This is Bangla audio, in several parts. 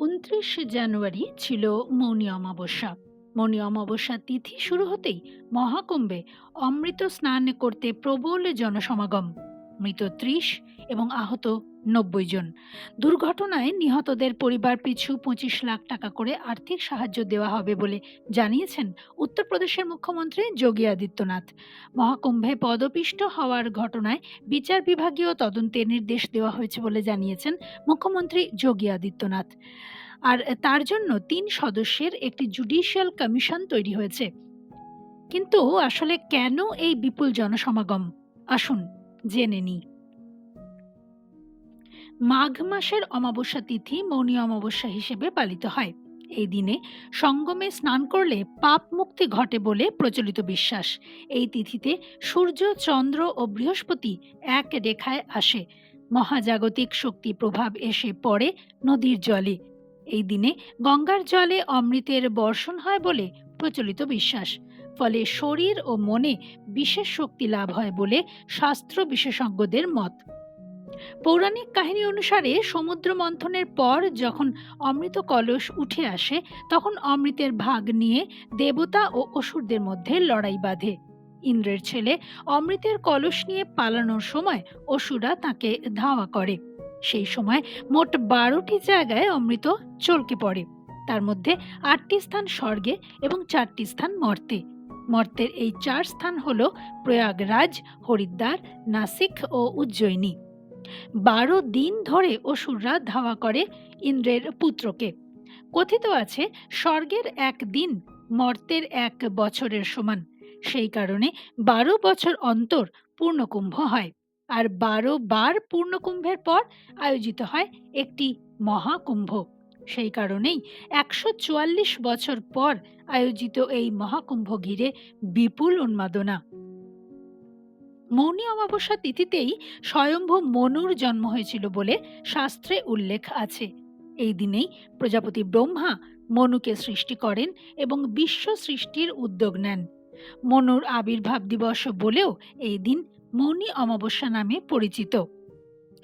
উনত্রিশ জানুয়ারি ছিল মৌনী অমাবস্যা। মৌনী অমাবস্যা তিথি শুরু হতেই মহাকুম্ভে অমৃত স্নান করতে প্রবল জনসমাগম। মৃত ত্রিশ এবং আহত নব্বই জন। দুর্ঘটনায় নিহতদের পরিবার পিছু পঁচিশ লাখ টাকা করে আর্থিক সাহায্য দেওয়া হবে বলে জানিয়েছেন উত্তরপ্রদেশের মুখ্যমন্ত্রী যোগী আদিত্যনাথ। মহাকুম্ভে পদপিষ্ট হওয়ার ঘটনায় বিচার বিভাগীয় তদন্তের নির্দেশ দেওয়া হয়েছে বলে জানিয়েছেন মুখ্যমন্ত্রী যোগী আদিত্যনাথ। আর তার জন্য তিন সদস্যের একটি জুডিশিয়াল কমিশন তৈরি হয়েছে। কিন্তু আসলে কেন এই বিপুল জনসমাগম? আসুন, জেনে নিই। মাঘ মাসের অমাবস্যা তিথি মৌনী অমাবস্যা হিসেবে পালিত হয়। এই দিনে সঙ্গমে স্নান করলে পাপ মুক্তি ঘটে বলে প্রচলিত বিশ্বাস। এই তিথিতে সূর্য, চন্দ্র ও বৃহস্পতি এক রেখায় আসে। মহাজাগতিক শক্তি প্রভাব এসে পড়ে নদীর জলে। এই দিনে গঙ্গার জলে অমৃতের বর্ষণ হয় বলে প্রচলিত বিশ্বাস। ফলে শরীর ও মনে বিশেষ শক্তি লাভ হয় বলে শাস্ত্র বিশেষজ্ঞদের মত। পৌরাণিক কাহিনী অনুসারে সমুদ্র মন্থনের পর যখন অমৃত কলস উঠে আসে, তখন অমৃতের ভাগ নিয়ে দেবতা ও অসুরদের মধ্যে লড়াই বাঁধে। ইন্দ্রের ছেলে অমৃতের কলস নিয়ে পালানোর সময় অসুরা তাকে ধাওয়া করে। সেই সময় মোট বারোটি জায়গায় অমৃত চলকে পড়ে। তার মধ্যে আটটি স্থান স্বর্গে এবং চারটি স্থান মর্তে। মর্তের এই চার স্থান হল প্রয়াগরাজ, হরিদ্বার, নাসিক ও উজ্জয়িনী। বারো দিন ধরে অসুররা ধাওয়া করে ইন্দ্রের পুত্রকে। কথিত আছে, স্বর্গের এক দিন মর্তের এক বছরের সমান। সেই কারণে বারো বছর অন্তর পূর্ণকুম্ভ হয় আর বারো বার পূর্ণকুম্ভের পর আয়োজিত হয় একটি মহাকুম্ভ। সেই কারণেই একশো চুয়াল্লিশ বছর পর আয়োজিত এই মহাকুম্ভ ঘিরে বিপুল উন্মাদনা। মৌনী অমাবস্যা তিথিতেই স্বয়ম্ভু মনুর জন্ম হয়েছিল বলে শাস্ত্রে উল্লেখ আছে। এই দিনেই প্রজাপতি ব্রহ্মা মনুকে সৃষ্টি করেন এবং বিশ্ব সৃষ্টির উদ্যোগ নেন। মনুর আবির্ভাব দিবস বলেও এই দিন মৌনী অমাবস্যা নামে পরিচিত।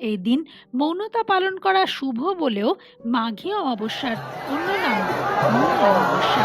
এই দিন মৌনতা পালন করা শুভ বলেও মাঘী অমাবস্যার অন্য নাম মৌনী অমাবস্যা।